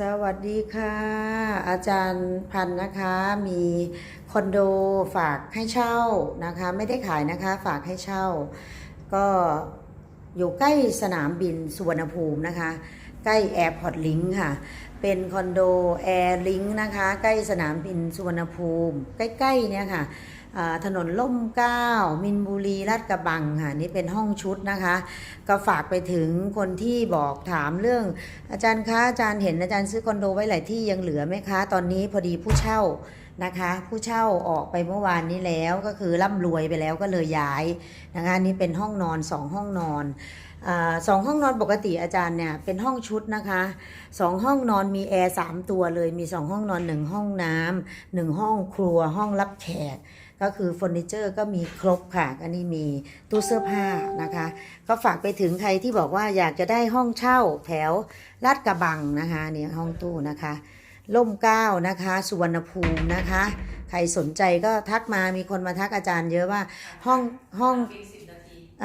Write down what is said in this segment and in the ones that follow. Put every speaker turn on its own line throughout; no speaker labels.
สวัสดีค่ะ อาจารย์พันธ์นะคะมีคอนโดฝากให้เช่านะคะ ไม่ได้ขายนะคะฝากให้เช่า ก็อยู่ใกล้สนามบินสุวรรณภูมินะคะ ใกล้แอร์พอร์ตลิงค่ะ เป็นคอนโดแอร์ลิงนะคะ ใกล้สนามบินสุวรรณภูมิ ใกล้ๆเนี่ยค่ะถนนล่มเก้า มินบุรีลาดกระบังค่ะนี่เป็นห้องชุดนะคะ ก็ฝากไปถึงคนที่บอกถามเรื่อง อาจารย์คะอาจารย์เห็นอาจารย์ซื้อคอนโดไว้หลายที่ยังเหลือไหมคะ ตอนนี้พอดีผู้เช่านะคะ ผู้เช่าออกไปเมื่อวานนี้แล้วก็คือร่ำรวยไปแล้วก็เลยย้ายนะคะนี่เป็นห้องนอนสองห้องนอน สองห้องนอนปกติอาจารย์เนี่ยเป็นห้องชุดนะคะสองห้องนอนมีแอร์สามตัวเลยมีสองห้องนอนหนึ่งห้องน้ำหนึ่งห้องครัวห้องรับแขก ก็คือเฟอร์นิเจอร์ก็มีครบค่ะอันนี้มีตู้เสื้อผ้านะคะ ก็ฝากไปถึงใครที่บอกว่าอยากจะได้ห้องเช่าแถวลาดกระบังนะคะเนี่ยห้องตู้นะคะล่มเก้านะคะสุวรรณภูมินะคะ ใครสนใจก็ทักมามีคนมาทักอาจารย์เยอะว่าห้องห้อง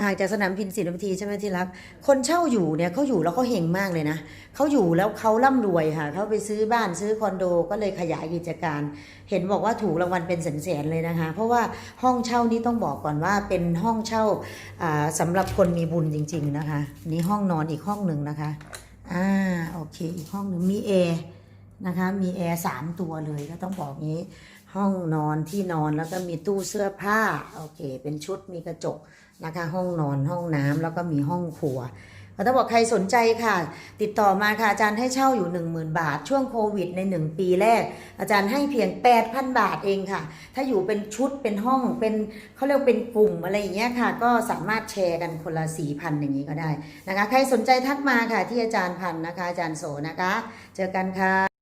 ห่างจากสนามบินสี่นาทีใช่ไหมที่รัก คนเช่าอยู่เนี่ยเขาอยู่แล้วเขาเฮงมากเลยนะเขาอยู่แล้วเขาร่ำรวยค่ะเขาไปซื้อบ้านซื้อคอนโดก็เลยขยายกิจการ เห็นบอกว่าถูกรางวัลเป็นแสนๆเลยนะคะ เพราะว่าห้องเช่านี้ต้องบอกก่อนว่าเป็นห้องเช่าอ่าสำหรับคนมีบุญจริง ๆนะคะ นี่ห้องนอนอีกห้องหนึ่งนะคะอ่าโอเคอีกห้องหนึ่งมีแอร์นะคะมีแอร์สามตัวเลยก็ต้องบอกงี้ ห้องนอนที่นอนแล้วก็มีตู้เสื้อผ้าโอเค เป็นชุดมีกระจกนะคะ ห้องนอนห้องน้ำแล้วก็มีห้องครัวก็ถ้าบอกใครสนใจค่ะ ติดต่อมาค่ะอาจารย์ให้เช่าอยู่ 10,000 บาท ช่วงโควิด ใน 1 ปีแรก อาจารย์ให้เพียง 8,000 บาทเองค่ะ ถ้าอยู่เป็นชุดเป็นห้องเป็นเขาเรียกเป็นกลุ่มอะไรอย่างเงี้ยค่ะ ก็สามารถแชร์กันคนละ 4,000 อย่างนี้ก็ได้นะคะ ใครสนใจทักมาค่ะที่อาจารย์พันนะคะ อาจารย์โสนะคะ เจอกันค่ะ